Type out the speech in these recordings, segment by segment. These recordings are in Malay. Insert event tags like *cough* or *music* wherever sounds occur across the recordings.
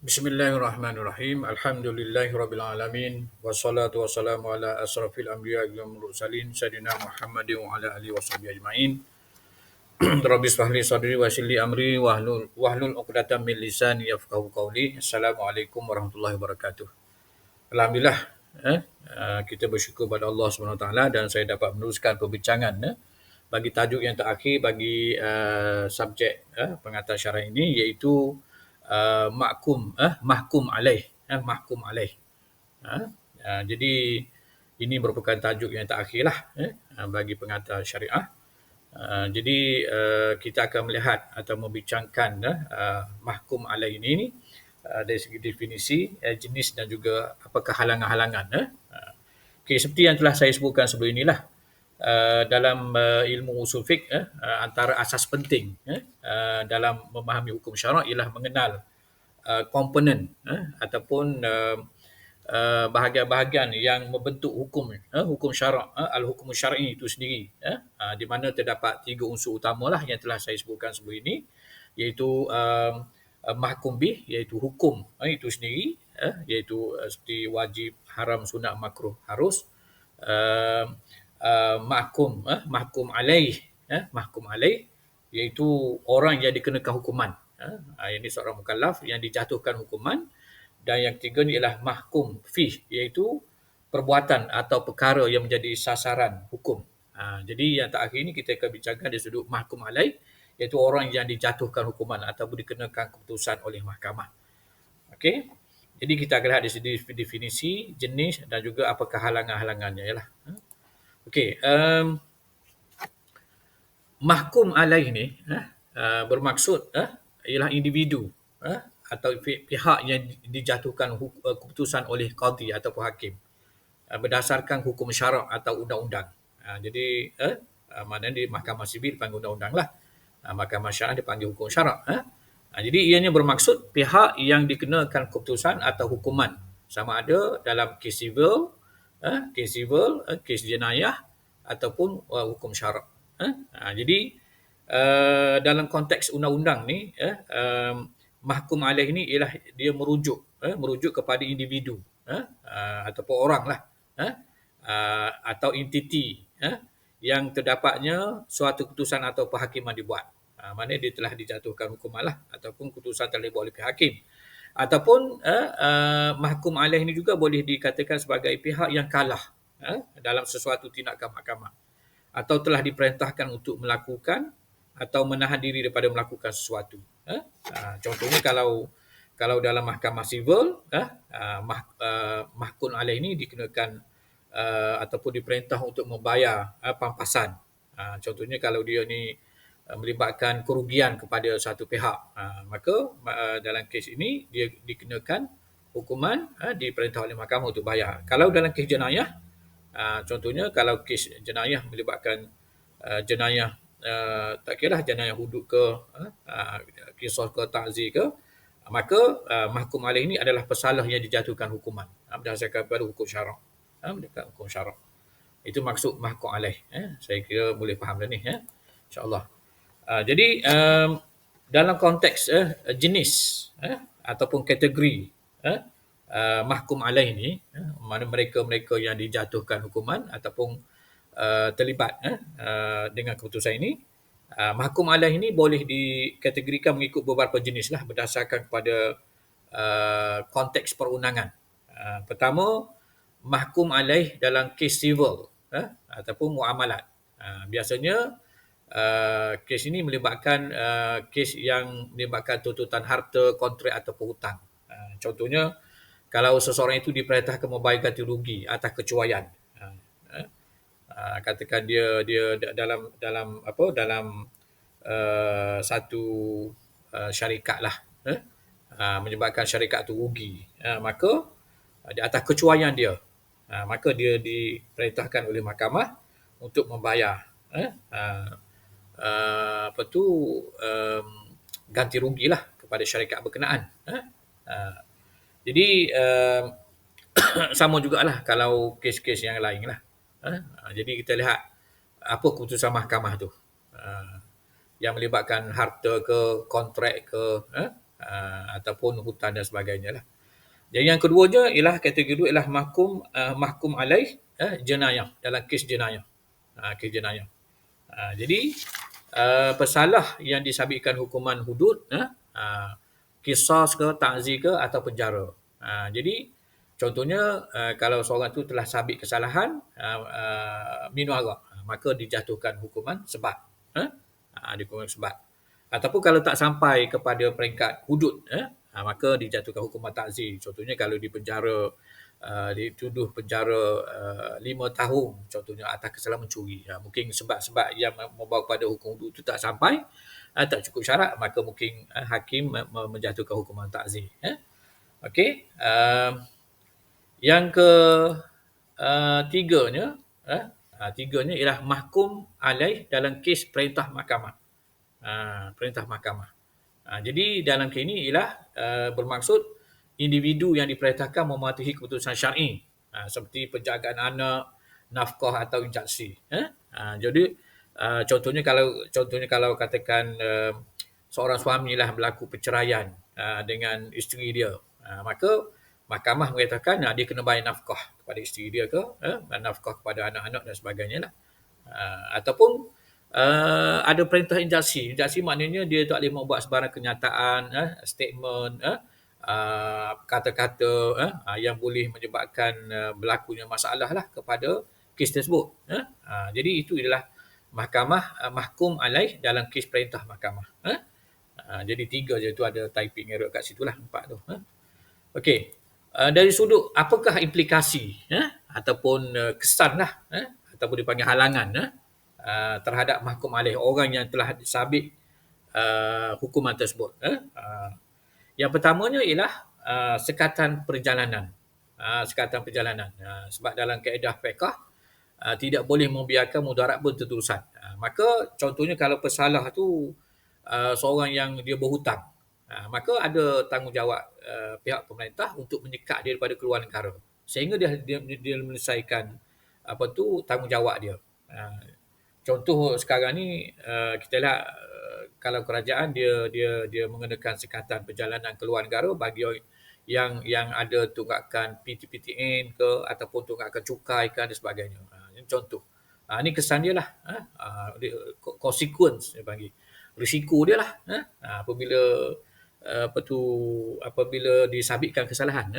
Bismillahirrahmanirrahim. Alhamdulillahirrabbilalamin. Wassalatu wassalamu ala asrafil anbiya wal mursalin sayyidina Muhammadin wa ala alihi washabihi ajmain. *clears throat* Rabbi shrahli sadri wa yassirli amri wahlul wahlul 'uqdatam min lisani yafqahu qawli. Assalamualaikum warahmatullahi wabarakatuh. Alhamdulillah eh, uh, kita bersyukur pada Allah Subhanahu Wa Taala dan saya dapat meneruskan perbincangan eh, bagi tajuk yang terakhir bagi uh, subjek uh, pengantar syarah ini iaitu uh, mahkum uh, mahkum alaih uh, mahkum alaih uh, uh, jadi ini merupakan tajuk yang terakhir lah eh, bagi pengantar syariah uh, jadi uh, kita akan melihat atau membincangkan uh, mahkum alaih ini uh, dari segi definisi uh, jenis dan juga apakah halangan-halangan uh. Okay, seperti yang telah saya sebutkan sebelum inilah uh, dalam uh, ilmu usul fiqh uh, antara asas penting uh, dalam memahami hukum syarak ialah mengenal uh, komponen uh, ataupun uh, uh, bahagian-bahagian yang membentuk hukum uh, hukum syarak uh, al-hukum syar'i itu sendiri uh, uh, di mana terdapat tiga unsur utamalah yang telah saya sebutkan sebelum ini iaitu uh, uh, mahkum bih iaitu hukum uh, itu sendiri uh, iaitu uh, seperti wajib haram sunat makruh harus. Uh, uh, mahkum uh, mahkum alaih uh, mahkum alaih iaitu orang yang dikenakan hukuman uh, ini seorang mukallaf yang dijatuhkan hukuman dan yang ketiga ni ialah mahkum fih iaitu perbuatan atau perkara yang menjadi sasaran hukum uh, jadi yang terakhir ini kita akan bincangkan dari sudut mahkum alaih iaitu orang yang dijatuhkan hukuman ataupun dikenakan keputusan oleh mahkamah okey jadi kita akan lihat di sini definisi, jenis dan juga apakah halangan-halangannya. Yalah. Okey, um, mahkum alaih ni uh, bermaksud uh, ialah individu uh, atau pihak yang dijatuhkan uh, keputusan oleh qadi atau hakim uh, berdasarkan hukum syarak atau undang-undang. Uh, jadi uh, uh, maknanya di mahkamah sivil dipanggil undang-undang lah. Uh, mahkamah syarak dipanggil hukum syarak. Uh. Uh, jadi ianya bermaksud pihak yang dikenakan keputusan atau hukuman sama ada dalam kes sivil eh, kes civil, eh, kes jenayah ataupun uh, hukum syarak. Eh? Ha, jadi uh, dalam konteks undang-undang ni, eh, um, mahkum alaih ni ialah dia merujuk, eh, merujuk kepada individu eh, uh, ataupun orang lah, eh, uh, atau entiti eh, yang terdapatnya suatu keputusan atau perhakiman dibuat. Uh, mana dia telah dijatuhkan hukuman lah ataupun keputusan telah dibuat oleh pihak hakim ataupun uh, uh, mahkum alaih ini juga boleh dikatakan sebagai pihak yang kalah uh, dalam sesuatu tindakan mahkamah atau telah diperintahkan untuk melakukan atau menahan diri daripada melakukan sesuatu. Uh, contohnya kalau kalau dalam mahkamah sivil, uh, mah, uh, mahkum alaih ini dikenakan uh, ataupun diperintah untuk membayar uh, pampasan. Uh, contohnya kalau dia ni melibatkan kerugian kepada satu pihak. Uh, maka uh, dalam kes ini dia dikenakan hukuman diperintah oleh mahkamah untuk bayar. Kalau dalam kes jenayah, contohnya kalau kes jenayah melibatkan jenayah tak kira lah jenayah hudud ke, kisah ke, takzi ke, maka mahkum alaih ini adalah pesalah yang dijatuhkan hukuman berdasarkan pada hukum syarak. Berdasarkan hukum syarak. Itu maksud mahkum alaih. Eh. Saya kira boleh faham dah ni. Eh. InsyaAllah. Uh, jadi um, dalam konteks uh, jenis uh, ataupun kategori uh, uh, mahkum alaih ini, uh, mana mereka-mereka yang dijatuhkan hukuman ataupun uh, terlibat uh, uh, dengan keputusan ini, uh, mahkum alaih ini boleh dikategorikan mengikut beberapa jenis lah berdasarkan kepada uh, konteks perundangan. Uh, pertama, mahkum alaih dalam kes civil uh, ataupun muamalat. Uh, biasanya uh, kes ini melibatkan uh, kes yang melibatkan tuntutan harta, kontrak atau hutang. Uh, contohnya, kalau seseorang itu diperintahkan membayar ganti rugi atas kecuaian. Uh, uh, katakan dia dia dalam dalam apa dalam uh, satu uh, syarikat lah uh, uh, menyebabkan syarikat itu rugi uh, maka uh, di atas kecuaian dia uh, maka dia diperintahkan oleh mahkamah untuk membayar uh, uh, uh, apa tu um, ganti rugi lah kepada syarikat berkenaan. Uh, uh, jadi uh, *coughs* sama jugalah kalau kes-kes yang lain lah. Uh, uh, jadi kita lihat apa keputusan mahkamah tu. Uh, yang melibatkan harta ke, kontrak ke, uh, uh, ataupun hutan dan sebagainya lah. Jadi yang keduanya ialah kategori kedua ialah mahkum uh, mahkum alaih uh, jenayah dalam kes jenayah. Uh, kes jenayah. Uh, jadi uh, pesalah yang disabitkan hukuman hudud uh, uh, kisah ke takzi ke atau penjara. Uh, jadi contohnya uh, kalau seorang tu telah sabit kesalahan uh, uh, minum arak maka dijatuhkan hukuman sebab. Uh, uh, hukuman sebab. Ataupun kalau tak sampai kepada peringkat hudud uh, uh, maka dijatuhkan hukuman takzir. Contohnya kalau di penjara uh, dituduh penjara uh, lima tahun contohnya atas kesalahan mencuri. Uh, mungkin sebab-sebab yang membawa kepada hukum itu tak sampai uh, tak cukup syarat maka mungkin uh, hakim menjatuhkan hukuman takzir. Eh? Okey. Uh, yang ke uh, tiganya uh, uh, tiganya ialah mahkum alaih dalam kes perintah mahkamah. Uh, perintah mahkamah. Ha, jadi dalam kes ini ialah uh, bermaksud individu yang diperintahkan mematuhi keputusan syar'i ha, seperti penjagaan anak, nafkah atau injaksi. Eh? Ha, jadi uh, contohnya kalau contohnya kalau katakan uh, seorang suami lah berlaku perceraian uh, dengan isteri dia, uh, maka mahkamah mengatakan uh, dia kena bayar nafkah kepada isteri dia ke, uh, nafkah kepada anak-anak dan sebagainya lah. Uh, ataupun uh, ada perintah injaksi. Injaksi maknanya dia tak boleh membuat sebarang kenyataan, uh, statement, uh, uh, kata-kata uh, uh, yang boleh menyebabkan uh, berlakunya masalah lah kepada kes tersebut. Uh. Uh, jadi itu adalah mahkamah uh, mahkum alaih dalam kes perintah mahkamah. Uh. Uh, jadi tiga je tu ada typing error kat situ lah empat tu. Uh. Okey. Uh, dari sudut apakah implikasi uh, ataupun uh, kesan lah uh, ataupun dipanggil halangan uh, Uh, terhadap mahkum alih orang yang telah disabit uh, hukuman tersebut. Eh? Uh, yang pertamanya ialah uh, sekatan perjalanan. Uh, sekatan perjalanan. Uh, sebab dalam kaedah fiqah uh, tidak boleh membiarkan mudarat berterusan. Uh, maka contohnya kalau pesalah tu uh, seorang yang dia berhutang, uh, maka ada tanggungjawab uh, pihak pemerintah untuk menyekat dia daripada keluar negara sehingga dia dia, dia menyelesaikan apa tu tanggungjawab dia. Uh, contoh sekarang ni uh, kita lihat kalau kerajaan dia dia dia mengenakan sekatan perjalanan ke luar negara bagi yang yang ada tunggakan PTPTN ke ataupun tunggakan cukai kan dan sebagainya. Uh, ini contoh. Uh, ini kesan dia lah. Uh, consequence dia panggil. Risiko dia lah. Apabila uh, apa tu apabila disabitkan kesalahan.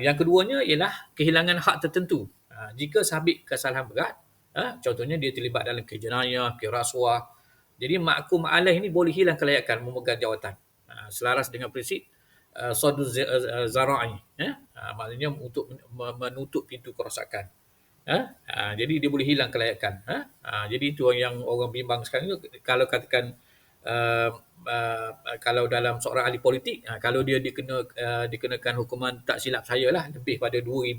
Yang keduanya ialah kehilangan hak tertentu. Jika sabit kesalahan berat, Ha? Contohnya dia terlibat dalam kejenayah, kerasuah. Jadi makum alaih ini boleh hilang kelayakan memegang jawatan. Ha, selaras dengan prinsip uh, sadu uh, zara'i. Ha? Ha, maknanya untuk menutup pintu kerosakan. Ha? Ha, jadi dia boleh hilang kelayakan. Ha? Ha, jadi itu yang orang bimbang sekarang itu. Kalau katakan uh, uh, kalau dalam seorang ahli politik, uh, kalau dia dikena, uh, dikenakan hukuman tak silap saya lah lebih pada 2000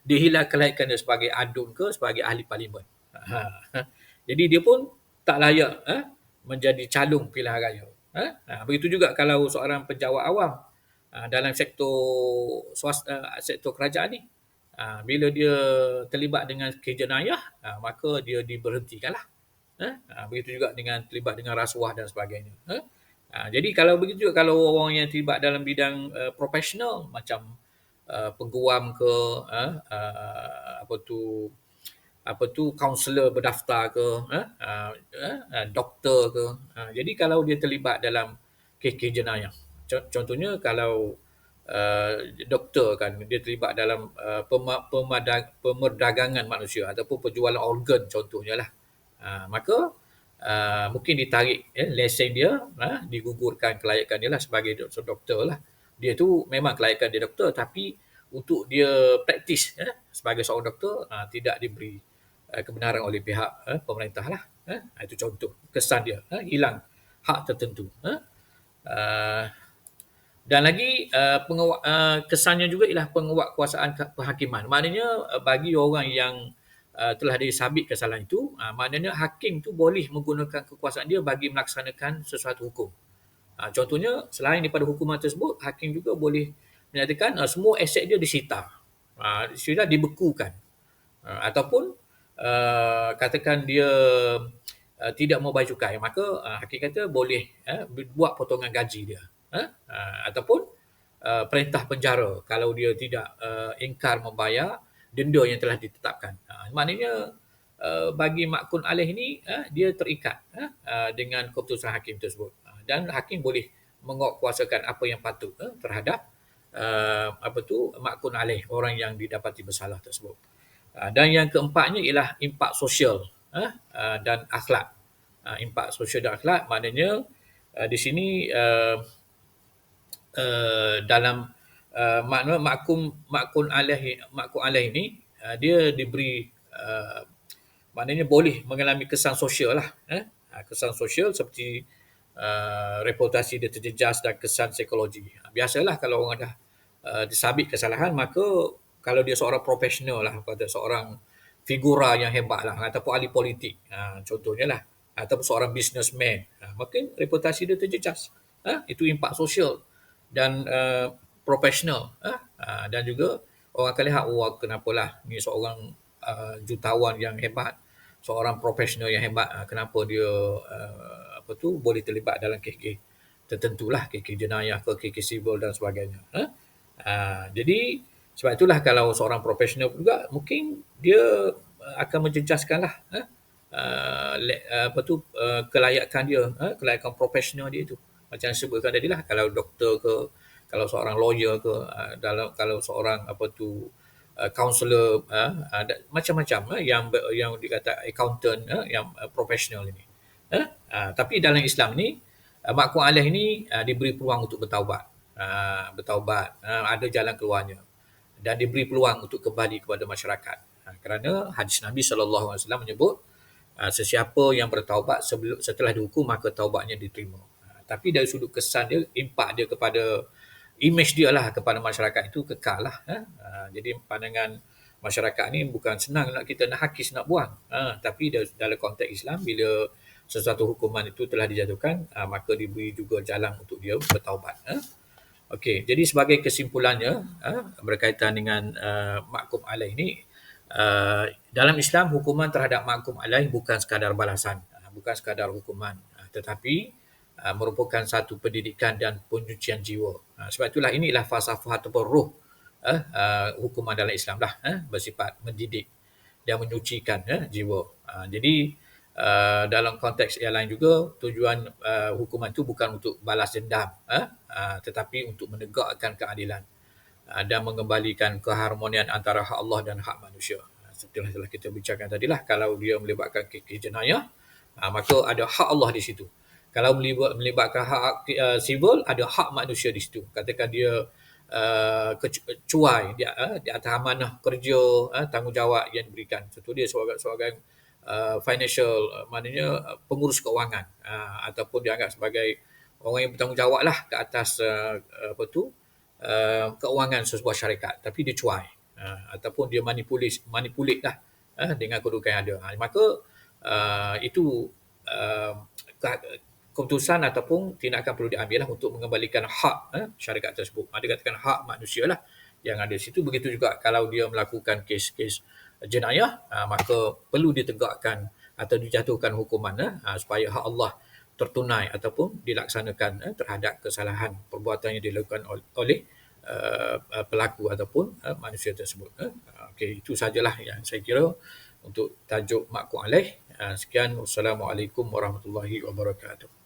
dia hilang kelayakan dia sebagai adun ke sebagai ahli parlimen. Ha. ha. Jadi dia pun tak layak ha, menjadi calon pilihan raya. Ha? Ha. Begitu juga kalau seorang penjawat awam ha, dalam sektor swasta, sektor kerajaan ni. Ha, bila dia terlibat dengan kejenayah, ha, maka dia diberhentikan lah. Ha? Ha, begitu juga dengan terlibat dengan rasuah dan sebagainya. Ha? Ha, jadi kalau begitu juga kalau orang yang terlibat dalam bidang uh, profesional macam Uh, peguam ke uh, uh, apa tu apa tu kaunselor berdaftar ke uh, uh, doktor ke. Uh, jadi kalau dia terlibat dalam kes-kes jenayah. Contohnya kalau uh, doktor kan dia terlibat dalam uh, pemerdagangan manusia ataupun penjualan organ contohnya lah. Uh, maka uh, mungkin ditarik eh, lesen dia uh, digugurkan kelayakan dia lah sebagai doktor, lah. Dia tu memang kelayakan dia doktor tapi untuk dia praktis eh, sebagai seorang doktor uh, tidak diberi kebenaran oleh pihak uh, pemerintah lah. Eh. Itu contoh kesan dia uh, hilang hak tertentu. Uh. Uh, dan lagi uh, penguat, uh, kesannya juga ialah penguat kuasaan kehakiman. Maknanya uh, bagi orang yang uh, telah disabit kesalahan itu, uh, maknanya hakim tu boleh menggunakan kekuasaan dia bagi melaksanakan sesuatu hukum. Uh, contohnya selain daripada hukuman tersebut, hakim juga boleh menyatakan uh, semua aset dia disita. Uh, sudah dibekukan. Uh, ataupun uh, katakan dia uh, tidak mau bayar cukai, maka uh, kata boleh uh, buat potongan gaji dia. uh, uh, ataupun uh, perintah penjara kalau dia tidak uh, ingkar membayar denda yang telah ditetapkan. Uh, maknanya uh, bagi makun alih ini uh, dia terikat uh, dengan keputusan hakim tersebut uh, dan hakim boleh menguatkuasakan apa yang patut uh, terhadap uh, apa tu makun alih orang yang didapati bersalah tersebut. Uh, dan yang keempatnya ialah impak sosial uh, uh, dan akhlak. Impak sosial dan akhlak maknanya di sini dalam makna makun makun alih makun alih ini dia diberi maknanya boleh mengalami kesan sosial lah eh? Kesan sosial seperti uh, reputasi dia terjejas dan kesan psikologi. Biasalah kalau orang dah uh, disabit kesalahan maka kalau dia seorang profesional lah kata seorang figura yang hebat lah ataupun ahli politik. Uh, contohnya lah. Ataupun seorang businessman. Uh, maka reputasi dia terjejas. Uh, itu impak sosial dan uh, profesional uh, uh, dan juga orang akan lihat oh kenapalah ni seorang uh, jutawan yang hebat seorang profesional yang hebat. Uh, kenapa dia uh, apa tu boleh terlibat dalam kes-kes tertentulah kes-kes jenayah ke kes sivil dan sebagainya. Ha? Uh, jadi sebab itulah kalau seorang profesional juga mungkin dia akan menjejaskanlah ha? uh, apa tu uh, kelayakan dia, uh, kelayakan profesional dia itu. Macam sebutkan tadi lah kalau doktor ke kalau seorang lawyer ke uh, dalam kalau seorang apa tu uh, counselor uh, uh, macam-macam uh, yang yang dikata accountant uh, yang uh, profesional ini. Uh, uh, tapi dalam Islam ni uh, makkum alih ini uh, diberi peluang untuk bertaubat. Uh, bertaubat, uh, ada jalan keluarnya dan diberi peluang untuk kembali kepada masyarakat. Uh, kerana hadis Nabi wasallam menyebut uh, sesiapa yang bertaubat sebelum setelah dihukum maka taubatnya diterima. Uh, tapi dari sudut kesan dia, impak dia kepada image dia lah kepada masyarakat itu kekal lah. Jadi pandangan masyarakat ni bukan senang nak kita nak hakis nak buang. Tapi dalam konteks Islam bila sesuatu hukuman itu telah dijatuhkan, uh, maka diberi juga jalan untuk dia bertaubat. Uh. Okey, jadi sebagai kesimpulannya uh, berkaitan dengan uh, makum alaih ini, uh, dalam Islam hukuman terhadap makum alaih bukan sekadar balasan, uh, bukan sekadar hukuman, uh, tetapi uh, merupakan satu pendidikan dan penyucian jiwa. Uh, sebab itulah inilah falsafah ataupun ruh uh, uh, hukuman dalam Islam lah, bersifat mendidik dan menyucikan uh, jiwa. Uh, jadi uh, dalam konteks lain juga tujuan uh, hukuman itu bukan untuk balas dendam uh, uh, tetapi untuk menegakkan keadilan uh, dan mengembalikan keharmonian antara hak Allah dan hak manusia. Seperti yang telah kita bicarakan tadi lah kalau dia melibatkan kes jenayah uh, maka ada hak Allah di situ. Kalau melibatkan hak uh, civil ada hak manusia di situ. Katakan dia Uh, kecuai di, uh, di atas amanah kerja uh, tanggungjawab yang diberikan. Contoh dia sebagai sebagai uh, financial uh, maknanya uh, pengurus keuangan uh, ataupun dianggap sebagai orang yang bertanggungjawab lah ke atas uh, apa tu uh, keuangan sebuah syarikat. Tapi dia cuai. Uh, ataupun dia manipulis manipulit lah uh, dengan kedudukan yang ada. Uh, maka uh, itu uh, keputusan ataupun tindakan perlu diambil lah untuk mengembalikan hak uh, syarikat tersebut. Ada katakan hak manusia lah yang ada di situ. Begitu juga kalau dia melakukan kes-kes jenayah uh, maka perlu ditegakkan atau dijatuhkan hukuman uh, supaya hak Allah tertunai ataupun dilaksanakan terhadap kesalahan perbuatan yang dilakukan oleh pelaku ataupun manusia tersebut. Okey, itu sajalah yang saya kira untuk tajuk makku alaih. Sekian. Wassalamualaikum warahmatullahi wabarakatuh.